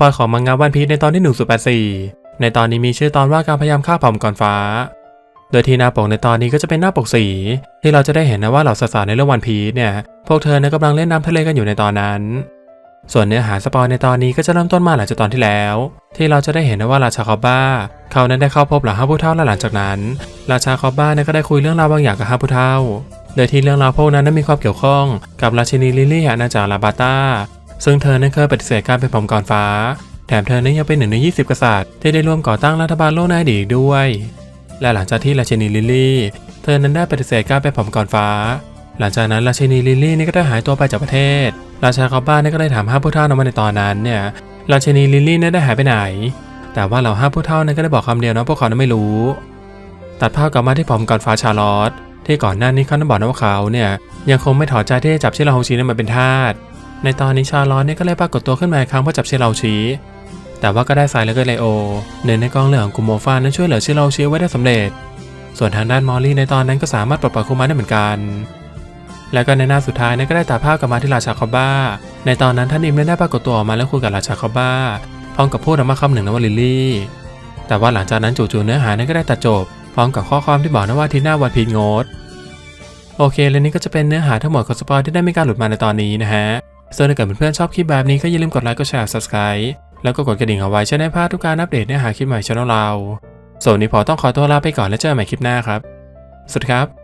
ปอยของมังงะวันพีชในตอนที่ 184 ในตอนนี้มีชื่อตอนว่าการพยายามฆ่าเผ่ามังกรฟ้า โดยที่หน้าปกในตอนนี้ก็จะเป็นหน้าปกสี ที่เราจะได้เห็นนะว่าเหล่าสสารในเรื่องวันพีชเนี่ย พวกเธอเนี่ยกำลังเล่นน้ำทะเลกันอยู่ในตอนนั้น ส่วนเนื้อหาสปอยในตอนนี้ก็จะเริ่มต้นมาหลังจากตอนที่แล้ว ที่เราจะได้เห็นนะว่าราชาคอบบ้า เขานั้นได้เข้าพบเหล่าห้าผู้เฒ่าและหลังจากนั้น ราชาคอบบ้าเนี่ยก็ได้คุยเรื่องราวบางอย่างกับห้าผู้เฒ่าโดยที่เรื่องราวพวกนั้นนั้นมีความเกี่ยวข้องกับราชินีลิลลี่แห่งอาณาจักรลาบาตา ซึ่งเธอนั้นเคยปฏิเสธการเป็นผมกรฟ้า แถมเธอนั้นยังเป็นหนึ่งใน 20 กษัตริย์ที่ได้ร่วมก่อตั้งรัฐบาลโลกในอดีตอีกด้วย และหลังจากที่ราชินีลิลลี่ เธอนั้นได้ปฏิเสธการเป็นผมกรฟ้า หลังจากนั้นราชินีลิลลี่นี่ก็ได้หายตัวไปจากประเทศ ราชาคอบบ้านนี่ก็ได้ถามห้าผู้เฒ่านำมาในตอนนั้นเนี่ยราชินีลิลลี่นั้นได้หายไปไหน แต่ว่าเหล่าห้าผู้เฒ่านั้นก็ได้บอกคำเดียวนะพวกเขานั้นไม่รู้ ตัดภาพกลับมาที่ผมกรฟ้าชาร์ลอตที่ก่อนหน้านี้เขาได้บอกนะว่าเขาเนี่ยยังคงไม่ถอดใจที่จะจับชิราโฮชินั้นมาเป็นทาส ในตอนนี้ชาลอตเนี่ยก็เลยปรากฏตัวขึ้นมาอีกครั้งเพื่อจับเชิราชิแต่ว่าก็ได้สายแล้วก็เลโอหนึ่งในกองเรือของกุมโมฟานั้นช่วยเหลือเชิราชิไว้ได้สำเร็จ ส่วนทางด้านมอลลี่ในตอนนั้นก็สามารถปลดปล่อยคุมาได้เหมือนกัน แล้วก็ในหน้าสุดท้ายเนี่ยก็ได้ตัดภาพกลับมาที่ราชาคอบบ้า ในตอนนั้นท่านอิมได้ปรากฏตัวออกมาแล้วคุยกับราชาคอบบ้าพร้อมกับพูดออกมาคำหนึ่งนะว่าลิลลี่ แต่ว่าหลังจากนั้นจู่ๆเนื้อหานั้นก็ได้ตัดจบพร้อมกับข้อความที่บอกนะว่าทีหน้าวันพีงดโอเค และนี่ก็จะเป็นเนื้อหาทั้งหมดของสปอยที่ได้มีการหลุดมาในตอนนี้นะฮะ ส่วนถ้าเกิดเพื่อนๆชอบคลิปแบบนี้ก็อย่าลืมกดไลค์กดแชร์ subscribe แล้วก็กดกระดิ่งเอาไว้จะได้พลาดทุกการอัปเดตเนื้อหาคลิปใหม่ช่องเราส่วนนนี้พอต้องขอตัวลาไปก่อนแล้วเจอกันใหม่คลิปหน้าครับ สวัสดีครับ